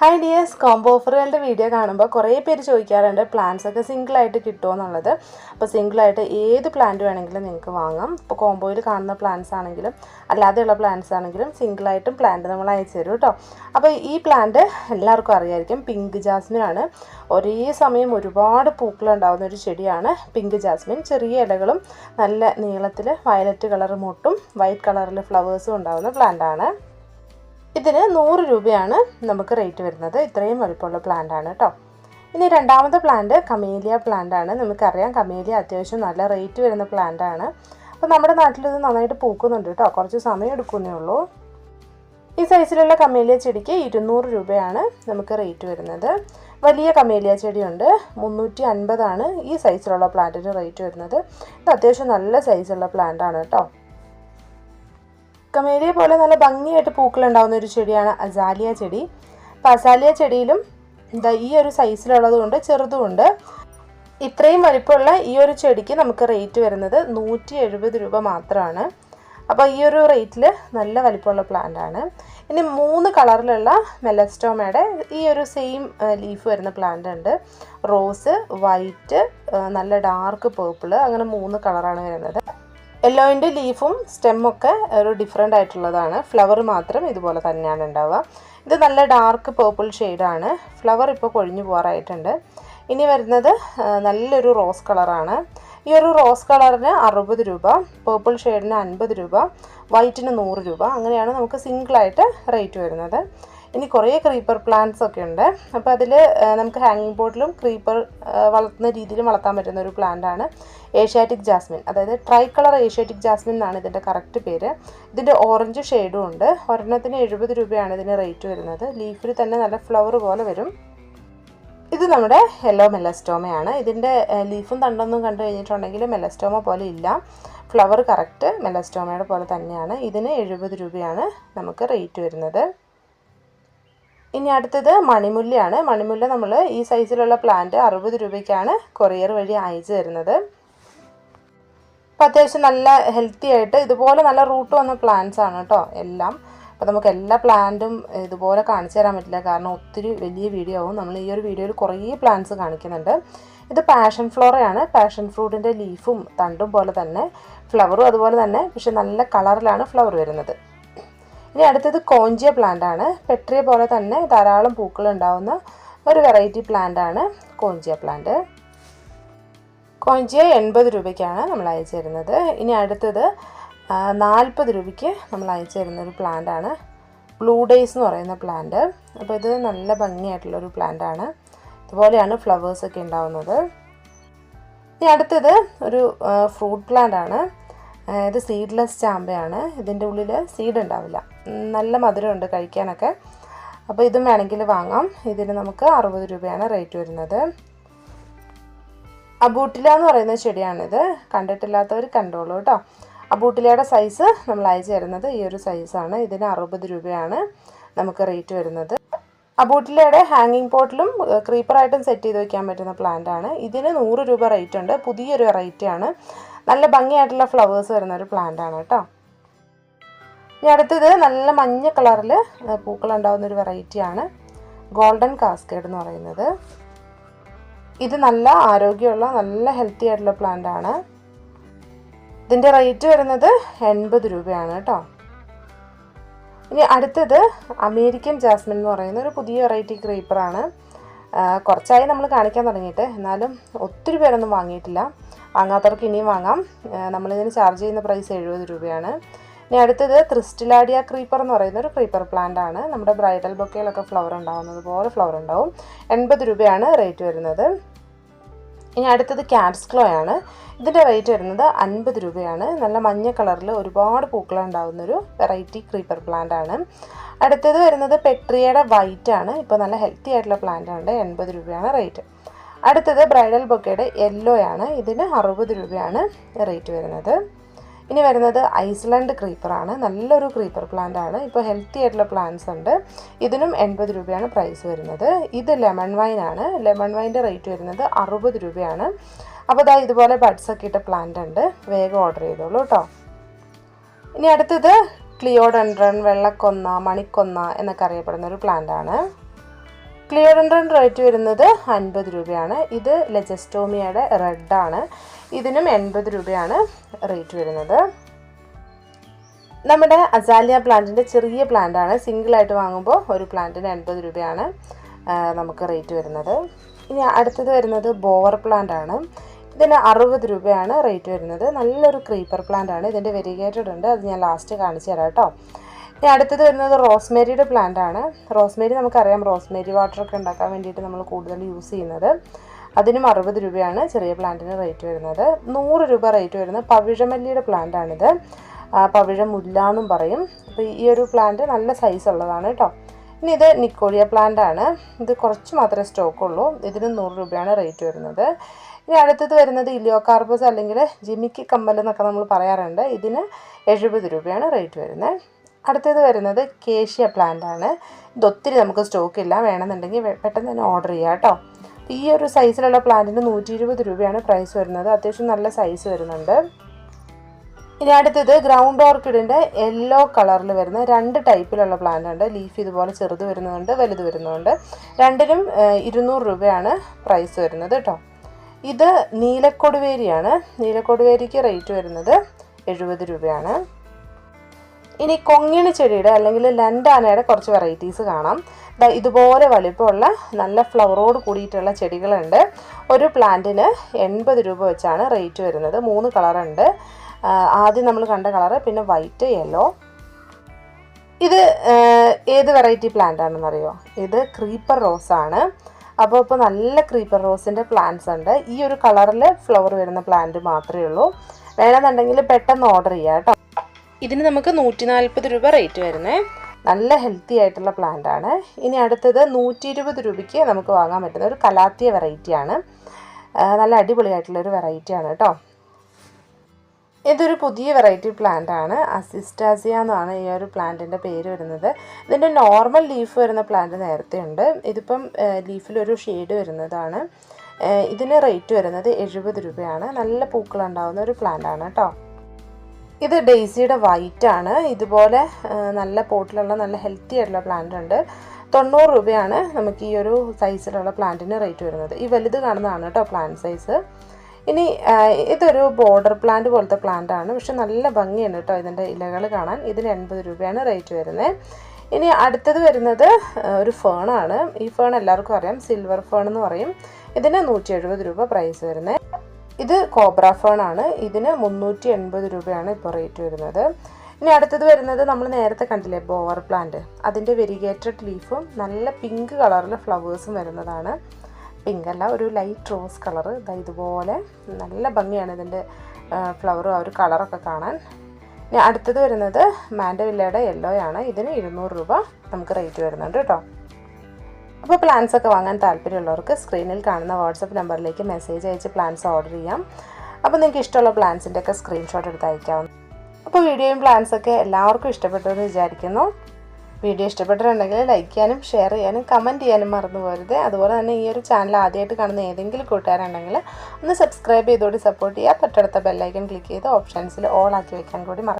Hi dears combo ഓഫറുകളുടെ video കാണുമ്പോൾ കുറേ പേര് ചോദിക്കാറുണ്ട് പ്ലാന്റ്സ് ഒക്കെ സിംഗിളായിട്ട് കിട്ടുമോ എന്നുള്ളത്? അപ്പോൾ സിംഗിളായിട്ട് ഏത് പ്ലാന്റ് വേണമെങ്കിലും നിങ്ങൾക്ക് വാങ്ങാം. ഇപ്പോൾ കോംബോയിൽ കാണുന്ന പ്ലാന്റ്സ് ആണെങ്കിലും അല്ലാതെയുള്ള പ്ലാന്റ്സ് ആണെങ്കിലും സിംഗിളായിട്ടും പ്ലാന്റ് നമ്മൾ അയച്ചു തരും കേട്ടോ അപ്പോൾ ഈ പ്ലാന്റ് എല്ലാവർക്കും അറിയായിരിക്കും പിങ്ക് ജാസ്മിൻ ആണ്. ഒരേ സമയം ഒരുപാട് പൂക്കൾ ഉണ്ടാകുന്ന ഒരു ചെടിയാണ് പിങ്ക് ജാസ്മിൻ ചെറിയ ഇലകളും നല്ല നീളത്തിൽ വയലറ്റ് കളർ മുട്ടും വൈറ്റ് കളറിൽ ഫ്ലവേഴ്സും ഉണ്ടാകുന്ന പ്ലാന്റാണ് ഇതിന് നൂറ് രൂപയാണ് നമുക്ക് റേറ്റ് വരുന്നത്. ഇത്രയും വലുപ്പമുള്ള പ്ലാന്റ് ആണ് കേട്ടോ ഇനി രണ്ടാമത്തെ പ്ലാന്റ് കമേലിയ പ്ലാന്റ് ആണ്. നമുക്കറിയാം കമേലിയ അത്യാവശ്യം നല്ല റേറ്റ് വരുന്ന പ്ലാന്റ് ആണ്. അപ്പോൾ നമ്മുടെ നാട്ടിൽ ഇത് നന്നായിട്ട് പൂക്കുന്നുണ്ട് കേട്ടോ കുറച്ച് സമയം എടുക്കുന്നേ ഉള്ളൂ. ഈ സൈസിലുള്ള കമേലിയ ചെടിക്ക് ഇരുന്നൂറ് രൂപയാണ് നമുക്ക് റേറ്റ് വരുന്നത്. വലിയ കമേലിയ ചെടിയുണ്ട്. മുന്നൂറ്റി അൻപതാണ് ഈ സൈസിലുള്ള പ്ലാന്റിന് റേറ്റ് വരുന്നത്. ഇത് അത്യാവശ്യം നല്ല സൈസുള്ള പ്ലാന്റ് ആണ് കേട്ടോ കമേലിയ പോലെ നല്ല ഭംഗിയായിട്ട് പൂക്കൾ ഉണ്ടാകുന്ന ഒരു ചെടിയാണ് അസാലിയ ചെടി. അപ്പോൾ അസാലിയ ചെടിയിലും എന്താ ഈ ഒരു സൈസിലുള്ളതുകൊണ്ട് ചെറുതുമുണ്ട്. ഇത്രയും വലിപ്പമുള്ള ഈ ഒരു ചെടിക്ക് നമുക്ക് റേറ്റ് വരുന്നത് നൂറ്റി എഴുപത് രൂപ മാത്രമാണ്. അപ്പോൾ ഈ ഒരു റേറ്റിൽ നല്ല വലിപ്പമുള്ള പ്ലാന്റ് ആണ്. ഇനി മൂന്ന് കളറിലുള്ള മെലസ്റ്റോമയുടെ ഈ ഒരു സെയിം ലീഫ് വരുന്ന പ്ലാന്റ് ഉണ്ട്. റോസ് വൈറ്റ് നല്ല ഡാർക്ക് പേർപ്പിൾ അങ്ങനെ മൂന്ന് കളറാണ് വരുന്നത്. യെല്ലോയിന്റെ ലീഫും സ്റ്റെമ്മൊക്കെ ഒരു ഡിഫറെന്റ് ആയിട്ടുള്ളതാണ്. ഫ്ലവർ മാത്രം ഇതുപോലെ തന്നെയാണ് ഉണ്ടാവുക. ഇത് നല്ല ഡാർക്ക് പേർപ്പിൾ ഷെയ്ഡാണ് ഫ്ലവർ ഇപ്പോൾ കൊഴിഞ്ഞു പോകാറായിട്ടുണ്ട് ഇനി വരുന്നത് നല്ലൊരു റോസ് കളറാണ് ഈ ഒരു റോസ് കളറിന് അറുപത് രൂപ പേർപ്പിൾ ഷെയ്ഡിന് അൻപത് രൂപ വൈറ്റിന് നൂറ് രൂപ അങ്ങനെയാണ് നമുക്ക് സിംഗിളായിട്ട് റേറ്റ് വരുന്നത്. ഇനി കുറേ ക്രീപ്പർ പ്ലാന്റ്സ് ഒക്കെ ഉണ്ട്. അപ്പോൾ അതിൽ നമുക്ക് ഹാങ്ങിങ് ബോർഡിലും ക്രീപ്പർ വളർത്തുന്ന രീതിയിലും വളർത്താൻ പറ്റുന്ന ഒരു പ്ലാന്റ് ആണ് ഏഷ്യാറ്റിക് ജാസ്മിൻ അതായത് ട്രൈ കളർ ഏഷ്യാറ്റിക് ജാസ്മിൻ എന്നാണ് ഇതിന്റെ കറക്റ്റ് പേര്. ഇതിന്റെ ഓറഞ്ച് ഷെയ്ഡും ഉണ്ട്. ഒരെണ്ണത്തിന് എഴുപത് രൂപയാണ് ഇതിന് റേറ്റ് വരുന്നത്. ലീഫിൽ തന്നെ നല്ല ഫ്ലവർ പോലെ വരും. ഇത് നമ്മുടെ യെല്ലോ മെലസ്റ്റോമയാണ് ഇതിന്റെ ലീഫും തണ്ടൊന്നും കണ്ടു കഴിഞ്ഞിട്ടുണ്ടെങ്കിൽ മെലസ്റ്റോമ പോലെ ഇല്ല. ഫ്ലവർ കറക്റ്റ് മെലസ്റ്റോമയുടെ പോലെ തന്നെയാണ്. ഇതിന് എഴുപത് രൂപയാണ് നമുക്ക് റേറ്റ് വരുന്നത്. ഇനി അടുത്തത് മണിമുല്ലയാണ് മണിമുല്ല നമ്മൾ ഈ സൈസിലുള്ള പ്ലാന്റ് അറുപത് രൂപയ്ക്കാണ് കൊറിയർ വഴി അയച്ചു തരുന്നത്. അപ്പം അത്യാവശ്യം നല്ല ഹെൽത്തി ആയിട്ട് ഇതുപോലെ നല്ല റൂട്ട് വന്ന പ്ലാന്റ്സ് ആണ് കേട്ടോ എല്ലാം. അപ്പോൾ നമുക്ക് എല്ലാ പ്ലാന്റും ഇതുപോലെ കാണിച്ചു തരാൻ പറ്റില്ല. കാരണം ഒത്തിരി വലിയ വീഡിയോ ആവും. നമ്മൾ ഈ ഒരു വീഡിയോയിൽ കുറേ പ്ലാന്റ്സ് കാണിക്കുന്നുണ്ട്. ഇത് പാഷൻ ഫ്ലോറയാണ് പാഷൻ ഫ്രൂട്ടിന്റെ ലീഫും തണ്ടും പോലെ തന്നെ ഫ്ലവറും അതുപോലെ തന്നെ പക്ഷെ നല്ല കളറിലാണ് ഫ്ലവർ വരുന്നത്. ഇനി അടുത്തത് കോഞ്ചിയ പ്ലാന്റ് ആണ്. പെട്രിയ പോലെ തന്നെ ധാരാളം പൂക്കൾ ഉണ്ടാവുന്ന ഒരു വെറൈറ്റി പ്ലാന്റ് ആണ് കോഞ്ചിയ പ്ലാന്റ് കോഞ്ചിയ എൺപത് രൂപയ്ക്കാണ് നമ്മൾ അയച്ചു തരുന്നത്. ഇനി അടുത്തത് നാൽപ്പത് രൂപയ്ക്ക് നമ്മൾ അയച്ചു തരുന്ന ഒരു പ്ലാന്റ് ആണ്. ബ്ലൂ ഡേയ്സ് എന്ന് പറയുന്ന പ്ലാന്റ് അപ്പോൾ ഇത് നല്ല ഭംഗിയായിട്ടുള്ളൊരു പ്ലാന്റ് ആണ്. ഇതുപോലെയാണ് ഫ്ലവേഴ്സൊക്കെ ഉണ്ടാവുന്നത്. ഇനി അടുത്തത് ഒരു ഫ്രൂട്ട് പ്ലാന്റ് ആണ്. ഇത് സീഡ്ലെസ് ചാമ്പയാണ്. ഇതിന്റെ ഉള്ളിൽ സീഡ് ഉണ്ടാവില്ല. നല്ല മധുരമുണ്ട് കഴിക്കാനൊക്കെ. അപ്പോൾ ഇതും വേണമെങ്കിൽ വാങ്ങാം. ഇതിന് നമുക്ക് അറുപത് രൂപയാണ് റേറ്റ് വരുന്നത്. അബൂട്ടില എന്ന് പറയുന്ന ചെടിയാണിത്. കണ്ടിട്ടില്ലാത്തവർ കണ്ടോളൂ കേട്ടോ. അബൂട്ടിലയുടെ സൈസ് നമ്മൾ അയച്ചു തരുന്നത് ഈ ഒരു സൈസാണ് ഇതിന് അറുപത് രൂപയാണ് നമുക്ക് റേറ്റ് വരുന്നത്. അബൂട്ടിലയുടെ ഹാങ്ങിങ് പോട്ടിലും ക്രീപ്പറായിട്ടും സെറ്റ് ചെയ്ത് വയ്ക്കാൻ പറ്റുന്ന പ്ലാന്റ് ആണ്. ഇതിന് നൂറ് രൂപ റേറ്റ് ഉണ്ട്. പുതിയൊരു വെറൈറ്റി ആണ്. നല്ല ഭംഗിയായിട്ടുള്ള ഫ്ലവേഴ്സ് വരുന്ന ഒരു പ്ലാന്റ് ആണ് കേട്ടോ. ഇനി അടുത്തത് നല്ല മഞ്ഞ കളറിൽ പൂക്കൾ ഉണ്ടാകുന്ന ഒരു വെറൈറ്റിയാണ് ഗോൾഡൻ കാസ്കേഡ് എന്ന് പറയുന്നത്. ഇത് നല്ല ആരോഗ്യമുള്ള നല്ല ഹെൽത്തി ആയിട്ടുള്ള പ്ലാന്റ് ആണ്. ഇതിന്റെ റേറ്റ് വരുന്നത് എൺപത് രൂപയാണ് കേട്ടോ. ഇനി അടുത്തത് അമേരിക്കൻ ജാസ്മിൻ എന്ന് പറയുന്ന ഒരു പുതിയ വെറൈറ്റി ക്രീപ്പറാണ് കുറച്ചായി നമ്മൾ കാണിക്കാൻ തുടങ്ങിയിട്ട് എന്നാലും ഒത്തിരി പേരൊന്നും വാങ്ങിയിട്ടില്ല. വാങ്ങാത്തവർക്ക് ഇനിയും വാങ്ങാം. നമ്മളിതിന് ചാർജ് ചെയ്യുന്ന പ്രൈസ് എഴുപത് രൂപയാണ്. ഇനി അടുത്തത് ക്രിസ്റ്റലാഡിയ ക്രീപ്പർ എന്ന് പറയുന്ന ഒരു ക്രീപ്പർ പ്ലാന്റ് ആണ്. നമ്മുടെ ബ്രൈഡൽ ബൊക്കയിലൊക്കെ ഫ്ലവർ ഉണ്ടാകുന്നത് പോലെ ഫ്ലവർ ഉണ്ടാവും. എൺപത് രൂപയാണ് റേറ്റ് വരുന്നത്. ഇനി അടുത്തത് ക്യാറ്റ്സ്ക്ലോ ആണ്. ഇതിന്റെ റേറ്റ് വരുന്നത് അൻപത് രൂപയാണ്. നല്ല മഞ്ഞ കളറിൽ ഒരുപാട് പൂക്കൾ ഉണ്ടാകുന്ന ഒരു വെറൈറ്റി ക്രീപ്പർ പ്ലാന്റ് ആണ്. അടുത്തത് വരുന്നത് പെട്രിയയുടെ വൈറ്റ് ആണ്. ഇപ്പോൾ നല്ല ഹെൽത്തി ആയിട്ടുള്ള പ്ലാന്റ് ആണ്. എൺപത് രൂപയാണ് റേറ്റ് അടുത്തത് ബ്രൈഡൽ ബൊക്കയുടെ യെല്ലോ ആണ്. ഇതിന് അറുപത് രൂപയാണ് റേറ്റ് വരുന്നത്. ഇനി വരുന്നത് ഐസ്ലാൻഡ് ക്രീപ്പറാണ് നല്ലൊരു ക്രീപ്പർ പ്ലാന്റ് ആണ്. ഇപ്പോൾ ഹെൽത്തി ആയിട്ടുള്ള പ്ലാന്റ്സ് ഉണ്ട്. ഇതിനും എൺപത് രൂപയാണ് പ്രൈസ് വരുന്നത്. ഇത് ലെമൺ വൈൻ ആണ്. ലെമൺ വൈന്റെ റേറ്റ് വരുന്നത് അറുപത് രൂപയാണ്. അപ്പോൾ ഇതാ ഇതുപോലെ ബഡ്സ് ഒക്കെ ഇട്ട പ്ലാന്റ് ഉണ്ട്. വേഗം ഓർഡർ ചെയ്തോളൂ കേട്ടോ ഇനി അടുത്തത് ക്ലിയോഡൻഡ്രൺ വെള്ളക്കൊന്ന മണിക്കൊന്ന എന്നൊക്കെ അറിയപ്പെടുന്ന ഒരു പ്ലാന്റ് ആണ്. ക്ലിയോഡൻഡ്രൻ റേറ്റ് വരുന്നത് അൻപത് രൂപയാണ്. ഇത് ലെജസ്റ്റോമിയയുടെ റെഡാണ് ഇതിനും എൺപത് രൂപയാണ് റേറ്റ് വരുന്നത്. നമ്മുടെ അസാലിയ പ്ലാന്റിന്റെ ചെറിയ പ്ലാന്റാണ് സിംഗിളായിട്ട് വാങ്ങുമ്പോൾ ഒരു പ്ലാന്റിന് എൺപത് രൂപയാണ് നമുക്ക് റേറ്റ് വരുന്നത്. ഇനി അടുത്തത് വരുന്നത് ബോവർ പ്ലാന്റ് ആണ്. ഇതിന് അറുപത് രൂപയാണ് റേറ്റ് വരുന്നത്. നല്ലൊരു ക്രീപ്പർ പ്ലാന്റ് ആണ്. ഇതിന്റെ വെരിഗേറ്റഡ് ഉണ്ട്. അത് ഞാൻ ലാസ്റ്റ് കാണിച്ചു തരാം കേട്ടോ. അടുത്തത് വരുന്നത് റോസ്മേരിയുടെ പ്ലാന്റ് ആണ്. റോസ്മേരി നമുക്കറിയാം റോസ്മേരി വാട്ടറൊക്കെ ഉണ്ടാക്കാൻ വേണ്ടിയിട്ട് നമ്മൾ കൂടുതൽ യൂസ് ചെയ്യുന്നത്. അതിനും അറുപത് രൂപയാണ് ചെറിയ പ്ലാന്റിന് റേറ്റ് വരുന്നത്. നൂറ് രൂപ റേറ്റ് വരുന്നത് പവിഴമല്ലിയുടെ പ്ലാന്റ് ആണിത്. ആ, മുല്ല എന്നും പറയും. അപ്പോൾ ഈ ഒരു പ്ലാന്റ് നല്ല സൈസ് ഉള്ളതാണ് കേട്ടോ ഇനി ഇത് നിക്കോളിയ പ്ലാന്റ് ആണ്. ഇത് കുറച്ച് മാത്രമേ സ്റ്റോക്ക് ഉള്ളൂ. ഇതിന് നൂറ് രൂപയാണ് റേറ്റ് വരുന്നത്. ഇനി അടുത്തത് വരുന്നത് ഇലിയോകാർബസ് അല്ലെങ്കിൽ ജിമിക്കി കമ്മൽ എന്നൊക്കെ നമ്മൾ പറയാറുണ്ട്. ഇതിന് എഴുപത് രൂപയാണ് റേറ്റ് വരുന്നത്. അടുത്തത് വരുന്നത് കേഷ്യ പ്ലാന്റ് ആണ്. ഇത് ഒത്തിരി നമുക്ക് സ്റ്റോക്ക് ഇല്ല. വേണമെന്നുണ്ടെങ്കിൽ പെട്ടെന്ന് തന്നെ ഓർഡർ ചെയ്യാം കേട്ടോ. ഈ ഒരു സൈസിലുള്ള പ്ലാന്റിന് നൂറ്റി ഇരുപത് രൂപയാണ് പ്രൈസ് വരുന്നത്. അത്യാവശ്യം നല്ല സൈസ് വരുന്നുണ്ട്. ഇനി അടുത്തത് ഗ്രൗണ്ട് ഓർക്കിഡിന്റെ യെല്ലോ കളറിൽ വരുന്ന രണ്ട് ടൈപ്പിലുള്ള പ്ലാന്റ് ഉണ്ട്. ലീഫ് ഇതുപോലെ ചെറുത് വരുന്നുണ്ട് വലുത് വരുന്നുണ്ട്. രണ്ടിനും ഇരുന്നൂറ് രൂപയാണ് പ്രൈസ് വരുന്നത് കേട്ടോ. ഇത് നീലക്കൊടുവേരിയാണ്. നീലക്കൊടുവേരിക്ക് റേറ്റ് വരുന്നത് എഴുപത് രൂപയാണ്. ഇനി കൊങ്ങിണി ചെടിയുടെ അല്ലെങ്കിൽ ലൻഡാനയുടെ കുറച്ച് വെറൈറ്റീസ് കാണാം. ഇതുപോലെ വലിപ്പമുള്ള നല്ല ഫ്ലവറോട് കൂടിയിട്ടുള്ള ചെടികളുണ്ട്. ഒരു പ്ലാന്റിന് എൺപത് രൂപ വെച്ചാണ് റേറ്റ് വരുന്നത്. മൂന്ന് കളറുണ്ട്. ആദ്യം നമ്മൾ കണ്ട കളറ് പിന്നെ വൈറ്റ് യെല്ലോ ഇത് ഏത് വെറൈറ്റി പ്ലാന്റ് ആണെന്നറിയോ? ഇത് ക്രീപ്പർ റോസാണ് അപ്പോൾ ഇപ്പോൾ നല്ല ക്രീപ്പർ റോസിന്റെ പ്ലാന്റ്സ് ഉണ്ട്. ഈ ഒരു കളറിൽ ഫ്ലവർ വരുന്ന പ്ലാന്റ് മാത്രമേ ഉള്ളൂ. വേണമെന്നുണ്ടെങ്കിൽ പെട്ടെന്ന് ഓർഡർ ചെയ്യാം കേട്ടോ. ഇതിന് നമുക്ക് നൂറ്റി നാൽപ്പത് രൂപ റേറ്റ് വരുന്നേ. നല്ല ഹെൽത്തി ആയിട്ടുള്ള പ്ലാന്റ് ആണ്. ഇനി അടുത്തത് നൂറ്റി ഇരുപത് രൂപയ്ക്ക് നമുക്ക് വാങ്ങാൻ പറ്റുന്ന ഒരു കലാത്തിയ വെറൈറ്റിയാണ് നല്ല അടിപൊളിയായിട്ടുള്ള ഒരു വെറൈറ്റിയാണ് കേട്ടോ ഇതൊരു പുതിയ വെറൈറ്റി പ്ലാന്റ് ആണ്. അസിസ്റ്റാസിയ എന്നാണ് ഈ ഒരു പ്ലാന്റിന്റെ പേര് വരുന്നത്. ഇതിന്റെ നോർമൽ ലീഫ് വരുന്ന പ്ലാന്റ് നേരത്തെ ഉണ്ട്. ഇതിപ്പം ലീഫിലൊരു ഷെയ്ഡ് വരുന്നതാണ്. ഇതിന് റേറ്റ് വരുന്നത് എഴുപത് രൂപയാണ്. നല്ല പൂക്കളുണ്ടാവുന്ന ഒരു പ്ലാന്റ് ആണ് കേട്ടോ ഇത് ഡെയ്സിയുടെ വൈറ്റ് ആണ് ഇതുപോലെ നല്ല പോട്ടിലുള്ള നല്ല ഹെൽത്തി ആയിട്ടുള്ള പ്ലാന്റ് ഉണ്ട്. തൊണ്ണൂറ് രൂപയാണ് നമുക്ക് ഈ ഒരു സൈസിലുള്ള പ്ലാന്റിന് റേറ്റ് വരുന്നത്. ഈ വലുത് കാണുന്നതാണ് കേട്ടോ പ്ലാന്റ് സൈസ്. ഇനി ഇതൊരു ബോർഡർ പ്ലാന്റ് പോലത്തെ പ്ലാന്റ് ആണ്. പക്ഷെ നല്ല ഭംഗിയാണ് കേട്ടോ ഇതിന്റെ ഇലകൾ കാണാൻ. ഇതിന് എൺപത് രൂപയാണ് റേറ്റ് വരുന്നത് ഇനി അടുത്തത് വരുന്നത് ഒരു ഫേണാണ്. ഈ ഫേൺ എല്ലാവർക്കും അറിയാം. സിൽവർ ഫേൺ എന്ന് പറയും. ഇതിന് നൂറ്റി എഴുപത് രൂപ പ്രൈസ് വരുന്നത് ഇത് കോബ്ര ഫോൺ ആണ് ഇതിന് മുന്നൂറ്റി എൺപത് രൂപയാണ് ഇപ്പോൾ റേറ്റ് വരുന്നത്. ഇനി അടുത്തത് വരുന്നത് നമ്മൾ നേരത്തെ കണ്ടില്ലേ ബോവർ പ്ലാന്റ്. അതിന്റെ വെരിഗേറ്റഡ് ലീഫും നല്ല പിങ്ക് കളറിൽ ഫ്ലവേഴ്സും വരുന്നതാണ്. പിങ്ക് അല്ല ഒരു ലൈറ്റ് റോസ് കളർ. ഇതാ ഇതുപോലെ നല്ല ഭംഗിയാണ് ഇതിന്റെ ഫ്ലവറും ആ ഒരു കളറൊക്കെ കാണാൻ. ഇനി അടുത്തത് വരുന്നത് മാൻഡവില്ലയുടെ യെല്ലോ ആണ് ഇതിന് ഇരുന്നൂറ് രൂപ നമുക്ക് റേറ്റ് വരുന്നുണ്ട് കേട്ടോ. അപ്പോൾ പ്ലാൻസ് ഒക്കെ വാങ്ങാൻ താല്പര്യമുള്ളവർക്ക് സ്ക്രീനിൽ കാണുന്ന വാട്സപ്പ് നമ്പറിലേക്ക് മെസ്സേജ് അയച്ച് പ്ലാൻസ് ഓർഡർ ചെയ്യാം. അപ്പോൾ നിങ്ങൾക്ക് ഇഷ്ടമുള്ള പ്ലാൻസിന്റെ ഒക്കെ സ്ക്രീൻഷോട്ട് എടുത്ത് അയക്കാവുന്ന അപ്പോൾ വീഡിയോയും പ്ലാൻസ് ഒക്കെ എല്ലാവർക്കും ഇഷ്ടപ്പെട്ടു എന്ന് വിചാരിക്കുന്നു. വീഡിയോ ഇഷ്ടപ്പെട്ടിട്ടുണ്ടെങ്കിൽ ലൈക്ക് ചെയ്യാനും ഷെയർ ചെയ്യാനും കമന്റ് ചെയ്യാനും മറന്നു പോരുത്. അതുപോലെ തന്നെ ഈ ഒരു ചാനൽ ആദ്യമായിട്ട് കാണുന്ന ഏതെങ്കിലും കൂട്ടുകാരുണ്ടെങ്കിൽ ഒന്ന് സബ്സ്ക്രൈബ് ചെയ്തുകൂടി സപ്പോർട്ട് ചെയ്യുക. തൊട്ടടുത്ത ബെല്ലൈക്കൺ ക്ലിക്ക് ചെയ്ത് ഓപ്ഷൻസിൽ ഓൺ ആക്കി വെക്കാൻ കൂടി